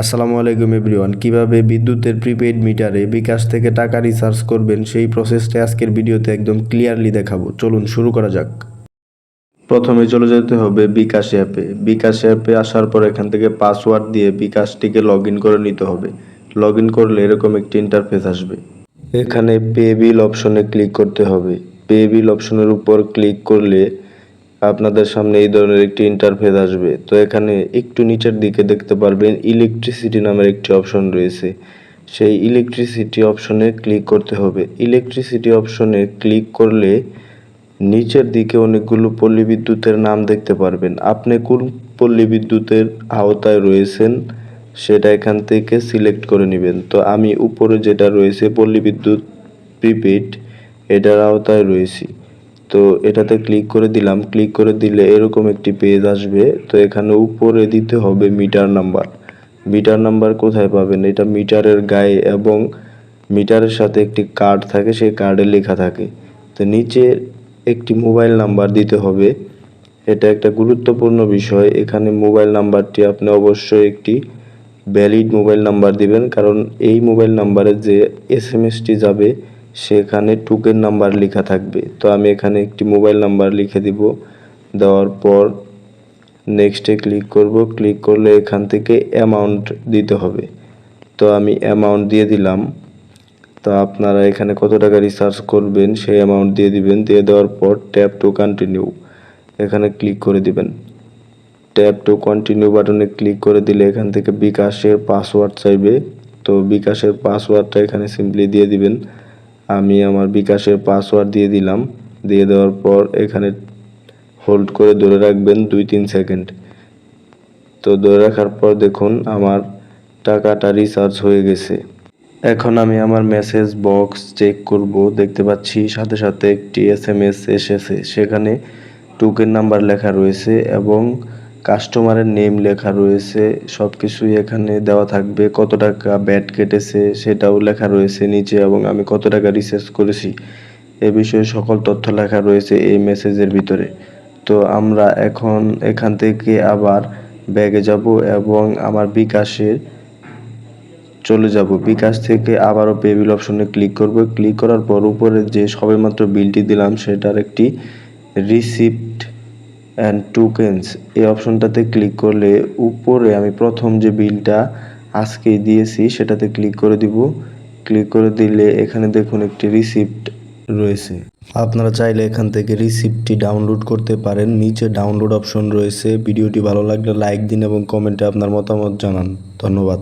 আসসালামু আলাইকুম এভরিওয়ান। কীভাবে বিদ্যুতের প্রিপেইড মিটারে বিকাশ থেকে টাকা রিচার্জ করবেন সেই প্রসেসটা আজকের ভিডিওতে একদম ক্লিয়ারলি দেখাবো। চলুন শুরু করা যাক। প্রথমে চলে যেতে হবে বিকাশ অ্যাপে। বিকাশ অ্যাপে আসার পর এখান থেকে পাসওয়ার্ড দিয়ে বিকাশটিকে লগ করে নিতে হবে। লগ করলে এরকম একটি ইন্টারফেস আসবে। এখানে পে বিল অপশনে ক্লিক করতে হবে। পে বিল অপশনের উপর ক্লিক করলে আপনাদের সামনে এই ধরনের একটি ইন্টারফেস আসবে। তো এখানে একটু নিচের দিকে দেখতে পারবেন ইলেকট্রিসিটি নামের একটি অপশন রয়েছে। সেই ইলেকট্রিসিটি অপশনে ক্লিক করতে হবে। ইলেকট্রিসিটি অপশনে ক্লিক করলে নিচের দিকে অনেকগুলো পল্লী বিদ্যুতের নাম দেখতে পারবেন। আপনি কোন পল্লী বিদ্যুতের আওতায় রয়েছেন সেটা এখান থেকে সিলেক্ট করে নেবেন। তো আমি উপরে যেটা রয়েছে পল্লী বিদ্যুৎ প্রিপেড এটার আওতায় রয়েছি। তো এটাতে ক্লিক করে দিলাম। ক্লিক করে দিলে এরকম একটি পেজ আসবে। তো এখানে উপরে দিতে হবে মিটার নাম্বার মিটার নাম্বার কোথায় পাবেন? এটা মিটারের গায়ে এবং মিটারের সাথে একটি কার্ড থাকে, সেই কার্ডে লেখা থাকে। তো নিচে একটি মোবাইল নাম্বার দিতে হবে। এটা একটা গুরুত্বপূর্ণ বিষয়। এখানে মোবাইল নাম্বারটি আপনি অবশ্যই একটি ভ্যালিড মোবাইল নাম্বার দিবেন। কারণ এই মোবাইল নাম্বারে যে এস এম এসটি যাবে সেখানে টুকের নাম্বার লেখা থাকবে। তো আমি এখানে একটি মোবাইল নাম্বার লিখে দিব। দেওয়ার পর নেক্সটে ক্লিক করব। ক্লিক করলে এখান থেকে অ্যামাউন্ট দিতে হবে। তো আমি অ্যামাউন্ট দিয়ে দিলাম। তো আপনারা এখানে কত টাকা রিসার্চ করবেন সেই অ্যামাউন্ট দিয়ে দিবেন। দিয়ে দেওয়ার পর ট্যাপ টু কন্টিনিউ এখানে ক্লিক করে দিবেন। ট্যাপ টু কন্টিনিউ বাটনে ক্লিক করে দিলে এখান থেকে বিকাশের পাসওয়ার্ড চাইবে। তো বিকাশের পাসওয়ার্ডটা এখানে সিম্পলি দিয়ে দিবেন। আমি আমার বিকাশের পাসওয়ার্ড দিয়ে দিলাম। দিয়ে দেওয়ার পর এখানে হোল্ড করে ধরে রাখবেন দুই তিন সেকেন্ড তো ধরে রাখার পর দেখুন আমার টাকাটা রিচার্জ হয়ে গেছে। এখন আমি আমার মেসেজ বক্স চেক করব। দেখতে পাচ্ছি সাথে সাথে একটি এস এম এস এসেছে। সেখানে টুকের নাম্বার লেখা রয়েছে এবং কাস্টমারের নেম লেখা রয়েছে সব কিছুই এখানে দেওয়া থাকবে। কত টাকা ব্যাট কেটেছে সেটাও লেখা রয়েছে নিচে এবং আমি কত টাকা রিচার্জ করেছি এ বিষয়ে সকল তথ্য লেখা রয়েছে এই মেসেজের ভিতরে। তো আমরা এখন এখান থেকে আবার ব্যাগে যাব এবং আমার বিকাশের চলে যাব। বিকাশ থেকে আবারও পে বিল অপশনে ক্লিক করব। ক্লিক করার পর উপরে যে সবেমাত্র বিলটি দিলাম সেটার একটি রিসিপ্ট অ্যান্ড টোকেন্স এই অপশনটাতে ক্লিক করলে উপরে আমি প্রথম যে বিলটা আজকে দিয়েছি, সেটাতে ক্লিক করে দিব। ক্লিক করে দিলে এখানে দেখুন একটি রিসিপ্ট রয়েছে। আপনারা চাইলে এখান থেকে রিসিপ্টটি ডাউনলোড করতে পারেন। নিচে ডাউনলোড অপশন রয়েছে। ভিডিওটি ভালো লাগলে লাইক দিন এবং কমেন্টে আপনার মতামত জানান। ধন্যবাদ।